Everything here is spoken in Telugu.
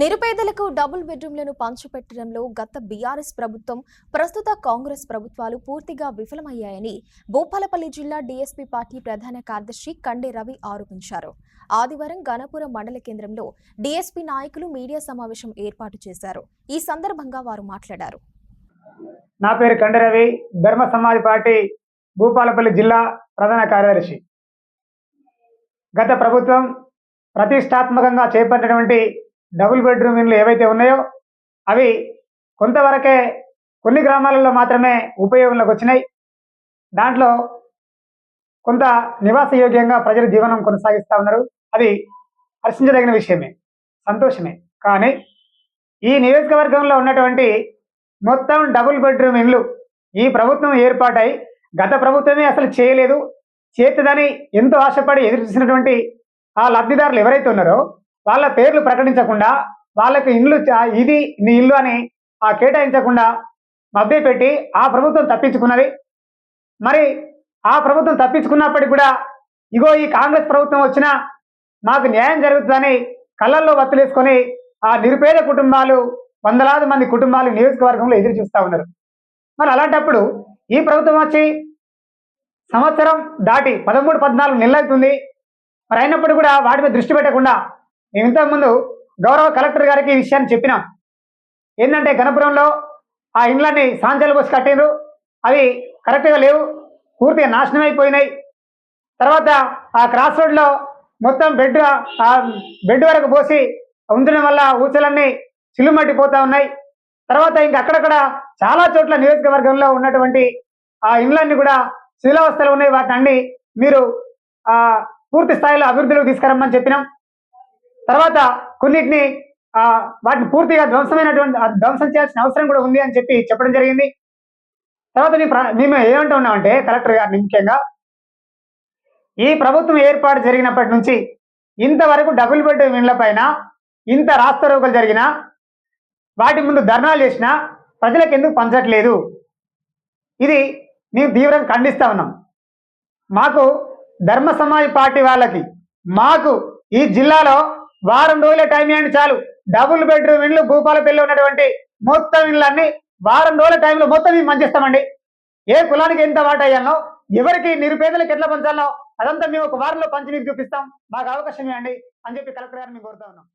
నిరుపేదలకు డబుల్ బెడ్రూమ్లను పంచిపెట్టడంలో గత బీఆర్ఎస్ ప్రభుత్వం ప్రస్తుత కాంగ్రెస్ ప్రభుత్వాలు పూర్తిగా విఫలమయ్యాయని భూపాలపల్లి జిల్లా డీఎస్పీ పార్టీ ప్రధాన కార్యదర్శి కండే రవి ఆరోపించారు. ఆదివారం గణపురం మండల కేంద్రంలో డీఎస్పీ నాయకులు మీడియా సమావేశం ఏర్పాటు చేశారు. ఈ సందర్భంగా వారు మాట్లాడారు. నా పేరు కండరవి ధర్మ సమాజ్ పార్టీ భూపాలపల్లి జిల్లా ప్రధాన కార్యదర్శి. గత ప్రభుత్వం ప్రతిష్టాత్మకంగా చేపట్టినటువంటి డబుల్ బెడ్రూమ్ ఇండ్లు ఏవైతే ఉన్నాయో అవి కొంతవరకే కొన్ని గ్రామాలలో మాత్రమే ఉపయోగంలోకి వచ్చినాయి. దాంట్లో కొంత నివాస యోగ్యంగా ప్రజలు జీవనం కొనసాగిస్తూ ఉన్నారు. అది హర్షించదగిన విషయమే సంతోషమే. కానీ ఈ నియోజకవర్గంలో ఉన్నటువంటి మొత్తం డబుల్ బెడ్రూమ్ ఇండ్లు ఈ ప్రభుత్వం ఏర్పాటై గత ప్రభుత్వమే అసలు చేయలేదు. చేతిదని ఎంతో ఆశపడి ఎదురు చూసినటువంటి ఆ లబ్ధిదారులు ఎవరైతే ఉన్నారో వాళ్ళ పేర్లు ప్రకటించకుండా వాళ్ళకి ఇండ్లు ఇది నీ ఇల్లు అని ఆ కేటాయించకుండా మభ్య పెట్టి ఆ ప్రభుత్వం తప్పించుకున్నది. మరి ఆ ప్రభుత్వం తప్పించుకున్నప్పటికీ కూడా ఇగో ఈ కాంగ్రెస్ ప్రభుత్వం వచ్చినా మాకు న్యాయం జరుగుతుందని కళ్ళల్లో వత్తులేసుకొని ఆ నిరుపేద కుటుంబాలు వందలాది మంది కుటుంబాలు నియోజకవర్గంలో ఎదురు చూస్తూ ఉన్నారు. మరి అలాంటప్పుడు ఈ ప్రభుత్వం వచ్చి సంవత్సరం దాటి పదమూడు పద్నాలుగు నెలలు అవుతుంది మరి అయినప్పుడు కూడా వాటి మీద దృష్టి పెట్టకుండా ఇంతకుముందు గౌరవ కలెక్టర్ గారికి ఈ విషయాన్ని చెప్పినాం. ఏంటంటే గణపురంలో ఆ ఇండ్లన్నీ సాంచాలు పోసి కట్టిండ్రు. అవి కరెక్ట్గా లేవు. పూర్తిగా నాశనం అయిపోయినాయి. తర్వాత ఆ క్రాస్ రోడ్లో మొత్తం బెడ్ ఆ బెడ్ వరకు పోసి ఉంచడం వల్ల ఊచలన్నీ చిల్లుమట్టిపోతూ ఉన్నాయి. తర్వాత ఇంక అక్కడక్కడ చాలా చోట్ల నియోజకవర్గంలో ఉన్నటువంటి ఆ ఇండ్లన్నీ కూడా శిథిలావస్థలు ఉన్నాయి. వాటిని మీరు పూర్తి స్థాయిలో అభివృద్ధిలోకి తీసుకురమ్మని చెప్పినాం. తర్వాత కొన్నిటిని ఆ వాటిని పూర్తిగా ధ్వంసమైనటువంటి ధ్వంసం చేయాల్సిన అవసరం కూడా ఉంది అని చెప్పి చెప్పడం జరిగింది. తర్వాత మేము మేము ఏమంటూ ఉన్నామంటే కలెక్టర్ గారిని ముఖ్యంగా ఈ ప్రభుత్వం ఏర్పాటు జరిగినప్పటి నుంచి ఇంతవరకు డబుల్ బెడ్రూమ్ ఇండ్ల పైన ఇంత రాస్తారోకలు జరిగినా వాటి ముందు ధర్నాలు చేసినా ప్రజలకు ఎందుకు పంచట్లేదు? ఇది మేము తీవ్రంగా ఖండిస్తా ఉన్నాం. మాకు ధర్మ సమాజ్ పార్టీ వాళ్ళకి మాకు ఈ జిల్లాలో వారం రోజుల టైం ఇవ్వండి చాలు. డబుల్ బెడ్రూమ్ ఇండ్లు భూపాలపల్లి ఉన్నటువంటి మొత్తం ఇళ్ళన్నీ వారం రోజుల టైంలో మొత్తం మేము మంచిస్తామండి ఏ కులానికి ఎంత వాటయ్యానో ఎవరికి నిరుపేదలకు ఎట్లా పంచాలో అదంతా మేము ఒక వారంలో పంచి మీకు చూపిస్తాం. మాకు అవకాశం ఇవ్వండి అని చెప్పి కలెక్టర్ గారిని మేము కోరుతా ఉన్నాం.